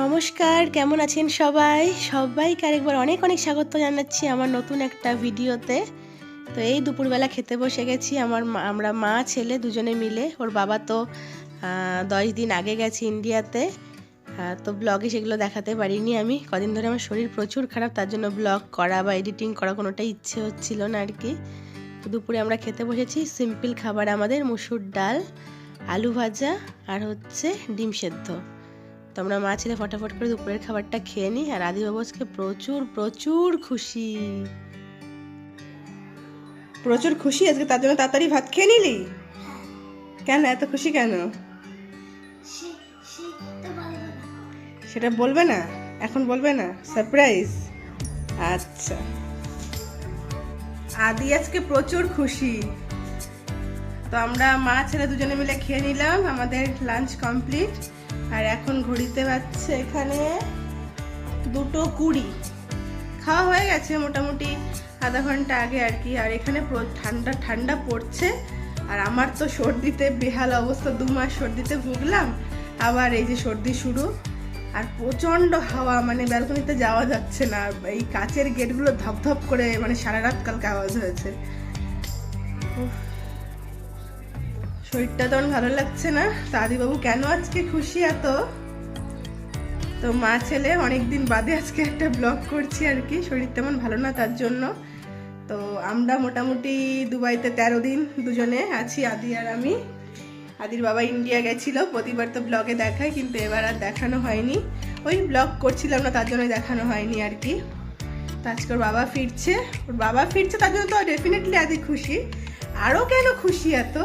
নমস্কার, কেমন আছেন সবাই? সবাইকে আরেকবার অনেক অনেক স্বাগত জানাচ্ছি আমার নতুন একটা ভিডিওতে। তো এই দুপুরবেলা খেতে বসে গেছি, আমার আমরা মা, ছেলে দুজনে মিলে। ওর বাবা তো দশ দিন আগে গেছে ইন্ডিয়াতে। তো ব্লগে সেগুলো দেখাতে পারিনি আমি। কদিন ধরে আমার শরীর প্রচুর খারাপ, তার জন্য ব্লগ করা বা এডিটিং করা কোনোটাই ইচ্ছে হচ্ছিল না আর কি। তো দুপুরে আমরা খেতে বসেছি সিম্পল খাবার, আমাদের মুসুর ডাল, আলু ভাজা আর হচ্ছে ডিম সেদ্ধ। তো আমরা মা ছেলে ফটাফট করে দুপুরের খাবারটা খেয়ে নিই আর আদিবাবু আজকে প্রচুর প্রচুর খুশি। প্রচুর খুশি? আজকে তার জন্য তাড়াতাড়ি ভাত খেয়ে নিলি? কেন এত খুশি কেন? সেটা বলবে না এখন বলবে না সারপ্রাইজ আচ্ছা। আদি আজকে প্রচুর খুশি। তো আমরা মা ছেলে দুজনে মিলে খেয়ে নিলাম আমাদের লাঞ্চ কমপ্লিট আর এখন ঘড়িতে বাজছে এখানে দুটো কুড়ি। খাওয়া হয়ে গেছে মোটামুটি আধা ঘণ্টা আগে আর কি। আর এখানে ঠান্ডা ঠান্ডা পড়ছে। আর আমার তো সর্দিতে বেহাল অবস্থা, দু মাস সর্দিতে ভুগলাম। আবার এই যে সর্দি শুরু। আর প্রচণ্ড হাওয়া মানে ব্যালকনিতে যাওয়া যাচ্ছে না। এই কাচের গেটগুলো ধপধপ করে মানে সারা রাত কালকে আওয়াজ হয়েছে। শরীরটা তেমন ভালো লাগছে না। তা আদিবাবু কেন আজকে খুশি এত? তো মা ছেলে অনেকদিন বাদে আজকে একটা ব্লগ করছি আর কি। শরীর তেমন ভালো না তার জন্য। তো আমরা মোটামুটি দুবাইতে তেরো দিন দুজনে আছি, আদি আর আমি। আদির বাবা ইন্ডিয়া গেছিল, প্রতিবার তো ব্লগে দেখায়, কিন্তু এবার আর দেখানো হয়নি। ওই ব্লগ করছিলাম না, তার জন্য দেখানো হয়নি আর কি। তো আজকে ওর বাবা ফিরছে। ওর বাবা ফিরছে, তার জন্য তো ডেফিনেটলি আদি খুশি। আরও কেন খুশি এত?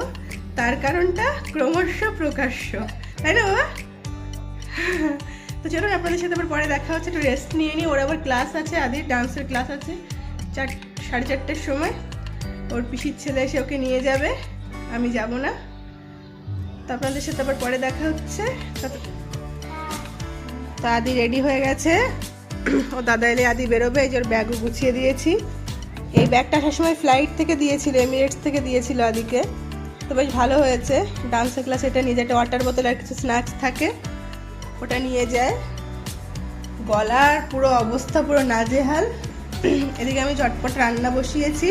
তার কারণটা ক্রমশ প্রকাশ্য, তাই না বাবা? তো চলুন আপনাদের সাথে আবার পরে দেখা হচ্ছে, একটু রেস্ট নিয়ে নিই। ওর আবার ক্লাস আছে, আদির ডান্সের ক্লাস আছে, চার, সাড়ে চারটের সময়। ওর পিসির ছেলে এসে ওকে নিয়ে যাবে, আমি যাব না। তো আপনাদের সাথে আবার পরে দেখা হচ্ছে। তো আদি রেডি হয়ে গেছে। ও দাদা এলে আদি বেরোবে, এই যে ওর ব্যাগও গুছিয়ে দিয়েছি। এই ব্যাগটা সবসময় ফ্লাইট থেকে দিয়েছিল এমিরেটস থেকে দিয়েছিল আদিকে। তো বেশ ভালো হয়েছে। ডান্সের ক্লাস এটা নিয়ে যায়, একটা ওয়াটার বোতল আর কিছু স্ন্যাক্স থাকে। ওটা নিয়ে যায়। গলার পুরো অবস্থা পুরো নাজেহাল। এদিকে আমি চটপট রান্না বসিয়েছি।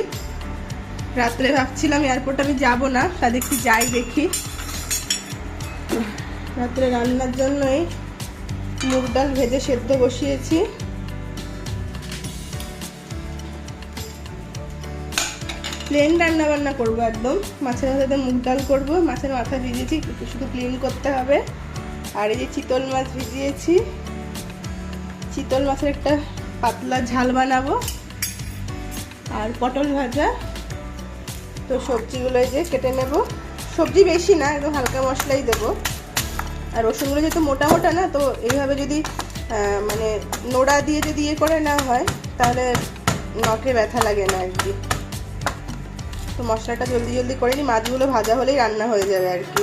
রাত্রে ভাবছিলাম এয়ারপোর্ট আমি যাব না তা দেখি যাই দেখি। রাত্রে রান্নার জন্যই মুগ ডাল ভেজে সেদ্ধ বসিয়েছি। প্লেন রান্না বান্না করব একদম। মাছের মাথাতে মুগ ডাল করব। মাছের মাথা ভিজিয়েছি, একটু শুধু ক্লিন করতে হবে। আর এই যে চিতল মাছ ভিজিয়েছি, চিতল মাছের একটা পাতলা ঝাল বানাবো। আর পটল ভাজা। তো সবজিগুলো যে কেটে নেব। সবজি বেশি না, একদম হালকা মশলাই দেবো। আর রসুনগুলো যেহেতু মোটা মোটা না, তো এইভাবে যদি মানে নোড়া দিয়ে যদি ইয়ে করে না হয়, তাহলে নখে ব্যথা লাগে না আর কি। তো মশলাটা জলদি জলদি করে নিই। মাছগুলো ভাজা হলেই রান্না হয়ে যাবে আর কি।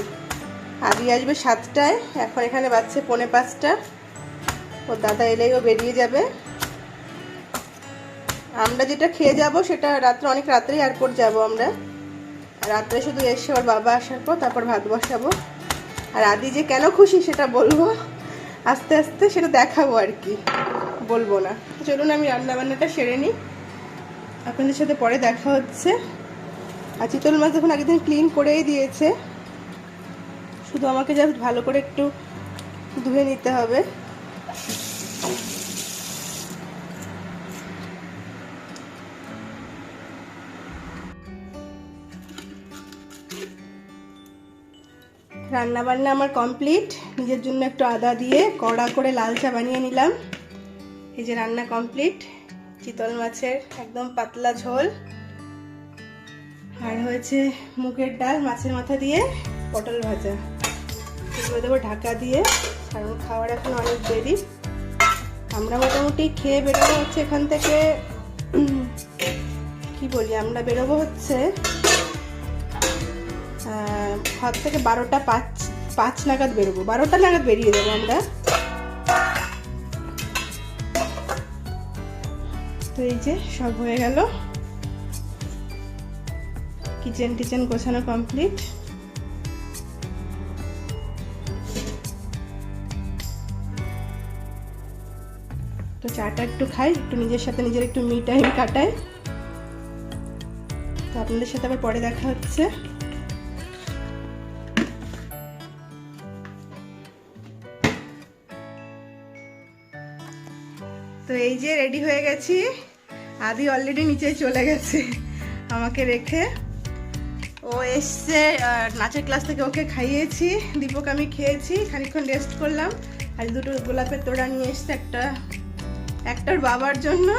আদি আসবে সাতটায়। এখন এখানে বাজছে পৌনে পাঁচটা। ওর দাদা এলেই ও বেরিয়ে যাবে। আমরা যেটা খেয়ে যাব সেটা রাত্রে অনেক রাত্রেই এয়ারপোর্ট যাব আমরা। রাত্রে শুধু এসে ওর বাবা আসার পর তারপর ভাত বসাবো। আর আদি যে কেন খুশি সেটা বলব। আস্তে আস্তে সেটা দেখাবো আর কি। বলব না। চলুন আমি রান্নাবান্নাটা সেরে নিই। আপনাদের সাথে পরে দেখা হচ্ছে। আর চিতল মাছ যখন আগের দিন ক্লিন করেই দিয়েছে। শুধু আমাকে জাস্ট ভালো করে একটু ধুয়ে নিতে হবে। রান্না বান্না আমার কমপ্লিট নিজের জন্য একটু আদা দিয়ে কড়া করে লাল চা বানিয়ে নিলাম। এই যে রান্না কমপ্লিট চিতল মাছের একদম পাতলা ঝোল। আর হয়েছে মুগের ডাল মাছের মাথা দিয়ে পটল ভাজা। এগুলো দেবো ঢাকা দিয়ে। কারণ খাওয়ার এখন অনেক দেরি। আমরা মোটামুটি খেয়ে বেরোবো হচ্ছে এখান থেকে কি বলি, আমরা বেরোবো হচ্ছে ঘর থেকে বারোটা পাঁচ পাঁচ নাগাদ বেরোবো। বারোটা নাগাদ বেরিয়ে যাব আমরা। তো এই যে সব হয়ে গেল। কিচেন টিচেন গোছানো কমপ্লিট। তো চাটা একটু খাই, একটু নিজের সাথে নিজের একটু মি টাইম কাটাই। তো আপনাদের সাথে আবার পরে দেখা হচ্ছে। তো এই যে রেডি হয়ে গেছি। আদি অলরেডি নিচে চলে গেছে আমাকে রেখে। ও এসছে নাচের ক্লাস থেকে ওকে খাইয়েছি, দীপক আমি খেয়েছি, খানিকক্ষণ রেস্ট করলাম, আর দুটো গোলাপের তোড়া নিয়ে এসছে একটা, একটার বাবার জন্য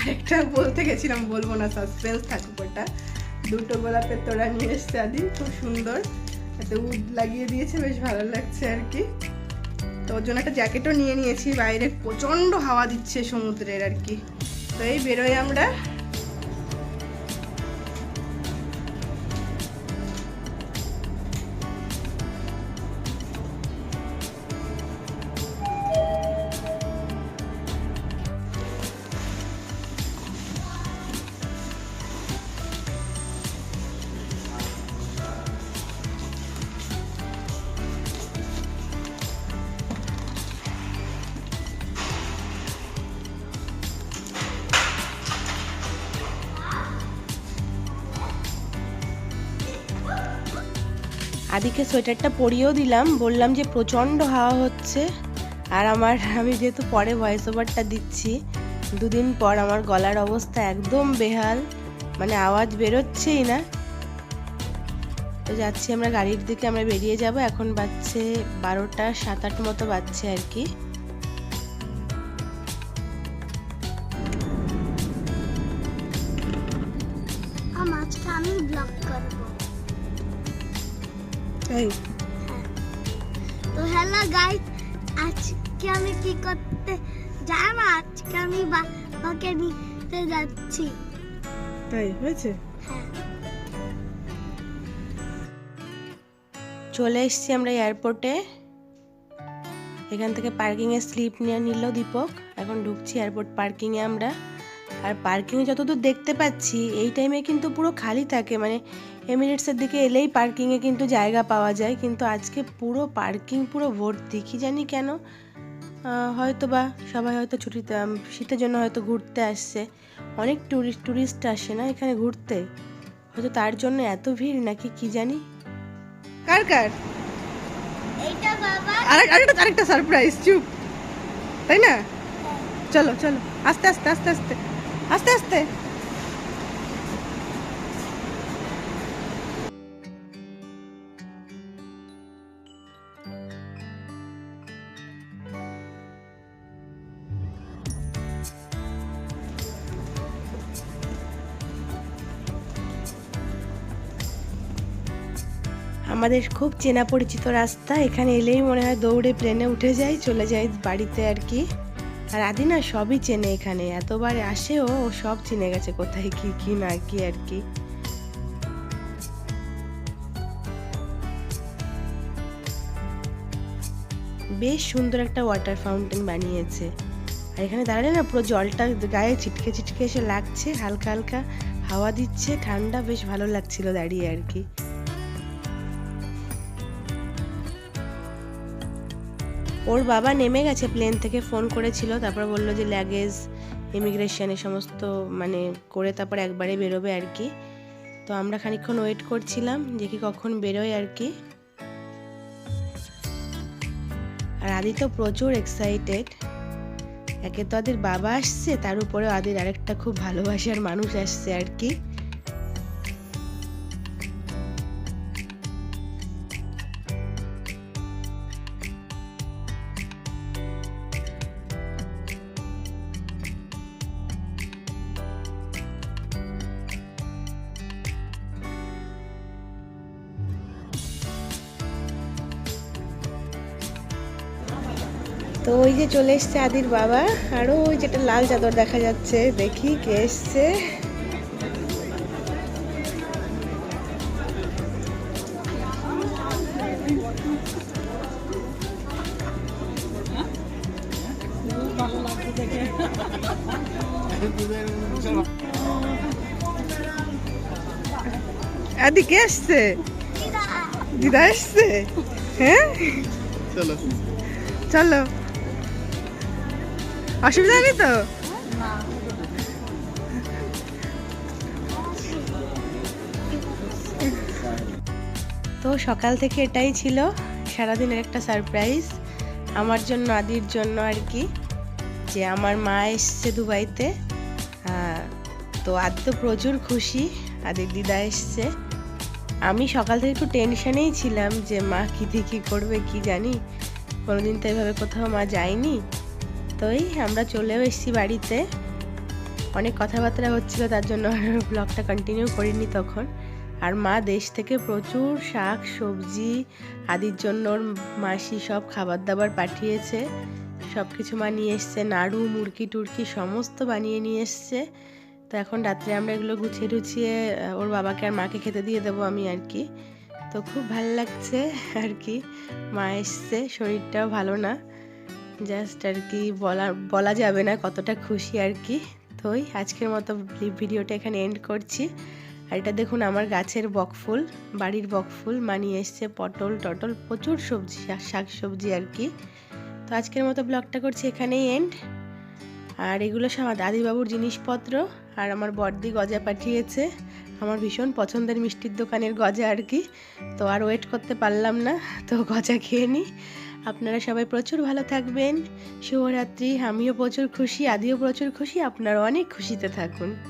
আরেকটা বলতে গেছিলাম, বলব না সাসপেন্স থাকুক ওটা। দুটো গোলাপের তোড়া নিয়ে এসছে আদি, খুব সুন্দর। এতে উড লাগিয়ে দিয়েছে, বেশ ভালো লাগছে আর কি। তো ওর জন্য একটা জ্যাকেটও নিয়ে নিয়েছি, বাইরে প্রচণ্ড হাওয়া দিচ্ছে সমুদ্রের আর কি। তো এই বেরোই আমরা আদিকে সোয়েটারটা পরিয়েও দিলাম। বললাম যে প্রচণ্ড হাওয়া হচ্ছে। আর আমার, আমি যেহেতু পরে ভয়েস ওভারটা দিচ্ছি, দুদিন পর আমার গলার অবস্থা একদম বেহাল। মানে আওয়াজ বেরোচ্ছেই না। তো যাচ্ছি আমরা গাড়ির দিকে, আমরা বেরিয়ে যাব। এখন বাজছে বারোটা সাত আট মতো বাজছে আর কি। আম ব্লগ করব। তাই তো হ্যালো গাইস আজকে আমি কি করতে জানো আজকে আমি বাবাকে নিতে যাচ্ছি। তাই হয়েছে? হ্যাঁ। চলে এসেছি আমরা এয়ারপোর্টে এখান থেকে পার্কিংয়ে স্লিপ নিয়ে নিল দীপক। এখন ঢুকছি এয়ারপোর্ট পার্কিংয়ে আমরা। আর পার্কিংয়ে যতদূর দেখতে পাচ্ছি এই টাইমে কিন্তু পুরো খালি থাকে। মানে এমিরেটসের দিকে এলেই পার্কিংয়ে কিন্তু জায়গা পাওয়া যায় কিন্তু আজকে পুরো পার্কিং পুরো ভর্তি। কি জানি কেন? হয়তো বা সবাই হয়তো ছুটিতে শীতের জন্য হয়তো ঘুরতে আসছে। অনেক ট্যুরিস্ট ট্যুরিস্ট আসে না এখানে ঘুরতে? হয়তো তার জন্য এত ভিড় নাকি কি জানি? কার কার? আরেকটা আরেকটা সারপ্রাইজ চুপ। তাই না? চলো চলো। আস্তে আস্তে আস্তে আস্তে। আস্তে আস্তে। আমাদের খুব চেনা পরিচিত রাস্তা, এখানে এলেই মনে হয় দৌড়ে প্লেনে উঠে যাই, চলে যাই বাড়িতে আর কি। আর আদি না সবই চেনে এখানে, এতবার আসে ও ও সব চিনে গেছে কোথায় কি কি না কি আর কি। বেশ সুন্দর একটা ওয়াটার ফাউন্টেন বানিয়েছে। আর এখানে দাঁড়ালে না পুরো জলটা গায়ে ছিটকে ছিটকে এসে লাগছে, হালকা হালকা হাওয়া দিচ্ছে, ঠান্ডা, বেশ ভালো লাগছিল দাঁড়িয়ে আর কি। ওর বাবা নেমে গেছে প্লেন থেকে ফোন করেছিল, তারপর বলল যে লাগেজ এ সমস্ত মানে করে তারপর একবারে বেরোবে আর কি। তো আমরা খানিকক্ষণ ওয়েট করছিলাম যে কি কখন বেরোয় আর কি। আর আদি তো প্রচুর এক্সাইটেড একে তো আদির বাবা আসছে, তার উপরে আদির আরেকটা খুব ভালোবাসার মানুষ আসছে আর কি। তো ওই যে চলে এসছে আদির বাবা আরও ওই যেটা লাল চাদর দেখা যাচ্ছে দেখি কে এসছে। আদি কে আসছে? দিদা আসছে? হ্যাঁ? চলো। চলো। অসুবিধা নেই তো? তো সকাল থেকে এটাই ছিল, সারাদিনের একটা সারপ্রাইজ আমার জন্য, আদির জন্য আর কি, যে আমার মা এসছে দুবাইতে তো আদি তো প্রচুর খুশি, আদির দিদা এসছে। আমি সকাল থেকে একটু টেনশনেই ছিলাম যে মা কী দিয়ে কী করবে, কি জানি, কোনোদিন তো এভাবে কোথাও মা যায়নি। এই আমরা চলেও এসেছি বাড়িতে। অনেক কথাবার্তা হচ্ছিল, তার জন্য ব্লগটা কন্টিনিউ করিনি তখন। আর মা দেশ থেকে প্রচুর শাক, সবজি, আদির জন্য মাসি সব খাবার দাবার পাঠিয়েছে। সব কিছু মা নিয়ে এসছে, নাড়ু, মুরগি টুরকি সমস্ত বানিয়ে নিয়ে এসছে। তো এখন রাত্রে আমরা এগুলো গুছিয়ে টুছিয়ে ওর বাবাকে আর মাকে খেতে দিয়ে দেবো আমি আর কি। তো খুব ভালো লাগছে আর কি। মা এসছে, শরীরটাও ভালো না। জাস্ট আর কি বলা বলা যাবে না কতটা খুশি আর কি। তো ওই আজকের মতো ভিডিওটা এখানে এন্ড করছি। আর এটা দেখুন আমার গাছের বকফুল বাড়ির বকফুল মানিয়ে এসছে পটল টটল, প্রচুর সবজি শাক সবজি আর কি। তো আজকের মতো ব্লগটা করছি এখানেই এন্ড আর এগুলো সব দাদিবাবুর জিনিসপত্র, আর আমার বর্দি গজা পাঠিয়েছে। আমার ভীষণ পছন্দের মিষ্টির দোকানের গজা আর কি। তো আর ওয়েট করতে পারলাম না, তো গজা খেয়ে নিই আপনারা সবাই প্রচুর ভালো থাকবেন। শুভরাত্রি, আমিও প্রচুর খুশি, আদিও প্রচুর খুশি আপনারা অনেক খুশিতে থাকুন।